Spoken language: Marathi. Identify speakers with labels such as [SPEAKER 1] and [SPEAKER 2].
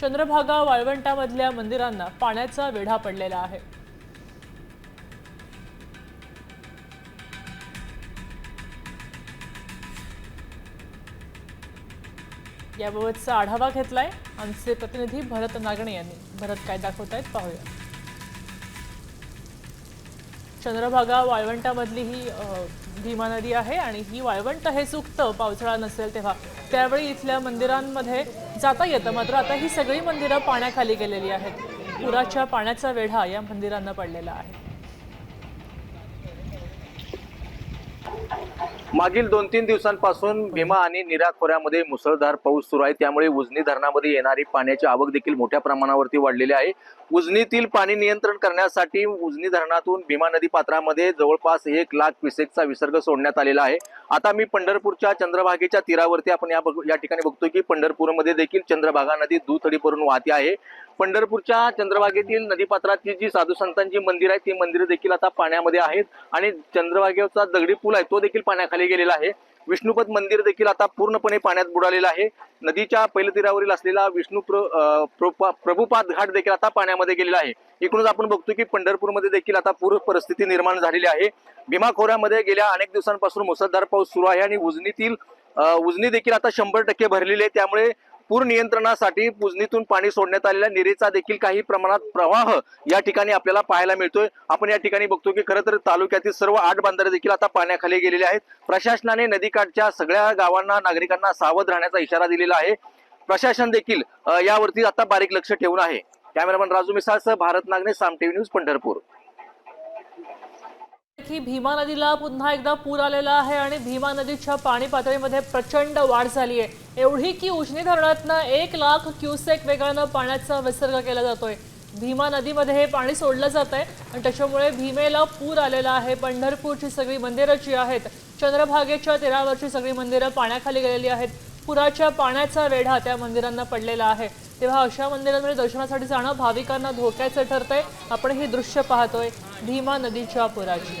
[SPEAKER 1] चंद्रभागा वाळवंटामधल्या मंदिरांना पाण्याचा वेढा पडलेला आहे. याबाबतचा आढावा घेतलाय आमचे प्रतिनिधी भरत नागणे यांनी. भरत काय दाखवत आहेत पाहूया. चंद्रभागा वाळवंटामधली ही भीमा नदी आहे आणि ही वाळवंट हे चुकतं पावसाळा नसेल तेव्हा. त्यावेळी इथल्या मंदिरांमध्ये जाता येतं मात्र आता ही सगळी मंदिरं पाण्याखाली गेलेली आहेत. पुराच्या पाण्याचा वेढा या मंदिरांना पडलेला आहे.
[SPEAKER 2] मागील दोन तीन दिवसांपासून भीमा आणि निरा खोऱ्यामध्ये मुसळधार पाऊस सुरू आहे. त्यामुळे उजनी धरणामध्ये येणारी पाण्याची आवक देखील मोठ्या प्रमाणावरती वाढलेली आहे. उजनीतील पाणी नियंत्रण करण्यासाठी उजनी धरणातून भीमा नदी पात्रामध्ये जवळपास एक लाख क्युसेकचा विसर्ग सोडण्यात आलेला आहे. आता मी पंढरपूरच्या चंद्रभागेच्या तीरावरती आपण या बघ- या ठिकाणी बघतोय की पंढरपूरमध्ये देखील चंद्रभागा नदी दुथडी भरून वाहते आहे. पंढरपूरच्या चंद्रभागेतील नदीपात्रातील जी साधू संतांची मंदिर आहे ती मंदिरं देखील आता पाण्यामध्ये आहेत आणि चंद्रभागेचा दगडी पूल आहे तो देखील पाण्याखाली गेलेला आहे. विष्णुपद मंदिर देखील आता पूर्णपणे पाण्यात बुडालेलं आहे. नदीच्या पैलतीरावरील असलेला विष्णू प्र प्रभुपाद घाट देखील आता पाण्यामध्ये गेलेला आहे. एकूणच आपण बघतो की पंढरपूरमध्ये देखील आता पूर परिस्थिती निर्माण झालेली आहे. भीमा खोऱ्यामध्ये गेल्या अनेक दिवसांपासून मुसळधार पाऊस सुरू आहे आणि उजनीतील उजनी देखील आता शंभर टक्के भरलेली आहे. त्यामुळे पूर नियंत्रणासाठी पुजनीतून पाणी सोडण्यात आलेल्या निरेचा देखील काही प्रमाणात प्रवाह या ठिकाणी आपल्याला पाहायला मिळतोय. आपण या ठिकाणी बघतो की खरं तर तालुक्यातील सर्व आठ बांधारे देखील आता पाण्याखाली गेलेले आहेत. प्रशासनाने नदीकाठच्या सगळ्या गावांना नागरिकांना सावध राहण्याचा इशारा दिलेला आहे. प्रशासन देखील यावरती आता बारीक लक्ष ठेवून आहे. कॅमेरामॅन राजू मिसाळसह भारत नागने साम टीव्ही न्यूज पंढरपूर.
[SPEAKER 1] की भीमा नदीला पुन्हा एकदा पूर आलेला आहे आणि भीमा नदीच्या पाणी पातळीमध्ये प्रचंड वाढ झाली आहे. एवढी की उजनी धरणातनं एक लाख क्युसेक वेगानं पाण्याचा विसर्ग केला जातोय. भीमा नदीमध्ये हे पाणी सोडलं जात आहे आणि त्याच्यामुळे भीमेला पूर आलेला आहे. पंढरपूरची सगळी मंदिरं जी आहेत. चंद्रभागेच्या तीरावरची सगळी मंदिरं पाण्याखाली गेलेली आहेत. पुराच्या पाण्याचा वेढा त्या मंदिरांना पडलेला आहे. तेव्हा अशा मंदिरांमध्ये दर्शनासाठी जाणं भाविकांना धोक्याचं ठरतंय. आपण ही दृश्य पाहतोय. भीमा नदीच्या पुराची.